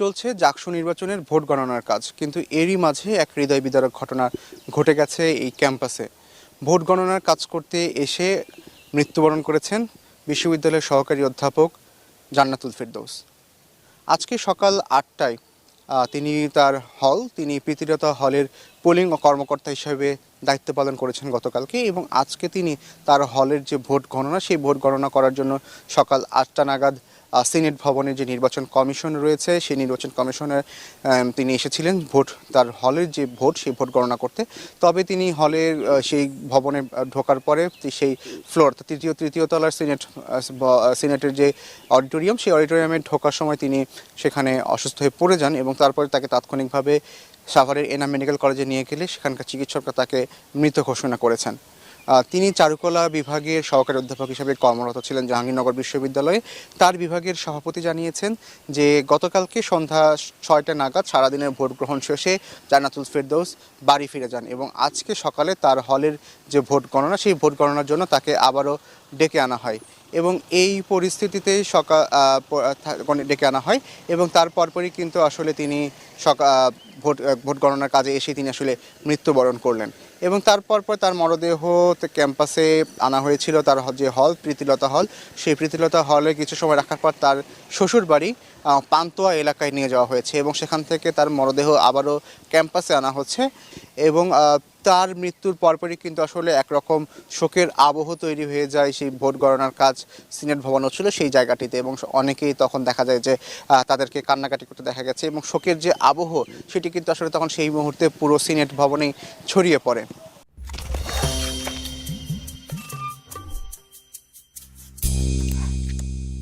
চলছে জাকসু নির্বাচনের ভোট গণনার কাজ, কিন্তু এরই মাঝে এক হৃদয় বিদারক ঘটনা ঘটে গেছে এই ক্যাম্পাসে। ভোট গণনার কাজ করতে এসে মৃত্যুবরণ করেছেন বিশ্ববিদ্যালয়ের সহকারী অধ্যাপক জান্নাতুল ফেরদৌস। আজকে সকাল আটটায় তিনি তার হল, তিনি প্রীতিরতা হলের পোলিং কর্মকর্তা হিসেবে দায়িত্ব পালন করেছেন গতকালকে এবং আজকে তিনি তার হলের যে ভোট গণনা, সেই ভোট গণনা করার জন্য সকাল আটটা নাগাদ সিনেট ভবনে যে নির্বাচন কমিশন রয়েছে, সেই নির্বাচন কমিশনের তিনি এসেছিলেন ভোট, তার হলের যে ভোট, সেই ভোট গণনা করতে। তবে তিনি হলের সেই ভবনে ঢোকার পরে সেই ফ্লোর, তৃতীয় তৃতীয় তলার সিনেট সিনেটের যে অডিটোরিয়াম, সেই অডিটোরিয়ামে ঢোকার সময় তিনি সেখানে অসুস্থ হয়ে পড়ে যান এবং তারপরে তাকে তাৎক্ষণিকভাবে সাভারের এনাম মেডিকেল কলেজে নিয়ে গেলে সেখানকার চিকিৎসকরা তাকে মৃত ঘোষণা করেছেন। তিনি চারুকলা বিভাগের সহকারী অধ্যাপক হিসেবে কর্মরত ছিলেন জাহাঙ্গীরনগর বিশ্ববিদ্যালয়ে। তার বিভাগের সভাপতি জানিয়েছেন যে, গতকালকে সন্ধ্যা ছয়টা নাগাদ সারাদিনের ভোট গ্রহণ শেষে জান্নাতুল ফেরদৌস বাড়ি ফিরে যান এবং আজকে সকালে তার হলের যে ভোট গণনা, সেই ভোট গণনার জন্য তাকে আবারও ডেকে আনা হয় এবং এই পরিস্থিতিতে সকাল গণ- ডেকে আনা হয় এবং তার পরপরই কিন্তু আসলে তিনি ভোট ভোট গণনার কাজে এসে তিনি আসলে মৃত্যুবরণ করলেন। এবং তারপর পর তার মরদেহ ক্যাম্পাসে আনা হয়েছিল তার যে হল, প্রীতিলতা হল। সেই প্রীতিলতা হলে কিছু সময় রাখার পর তার শ্বশুর বাড়ি পান্তুয়া এলাকায় নিয়ে যাওয়া হয়েছে এবং সেখান থেকে তার মরদেহ আবারও ক্যাম্পাসে আনা হচ্ছে এবং তার মৃত্যুর পরপরই কিন্তু আসলে একরকম শোকের আবহ তৈরি হয়ে যায় সেই ভোট গণনার কাজ সিনেট ভবন হচ্ছিল সেই জায়গাটিতে এবং অনেকেই তখন দেখা যায় যে তাদেরকে কান্নাকাটি করতে দেখা গেছে এবং শোকের যে আবহ সেটি কিন্তু আসলে তখন সেই মুহূর্তে পুরো সিনেট ভবনেই ছড়িয়ে পড়ে।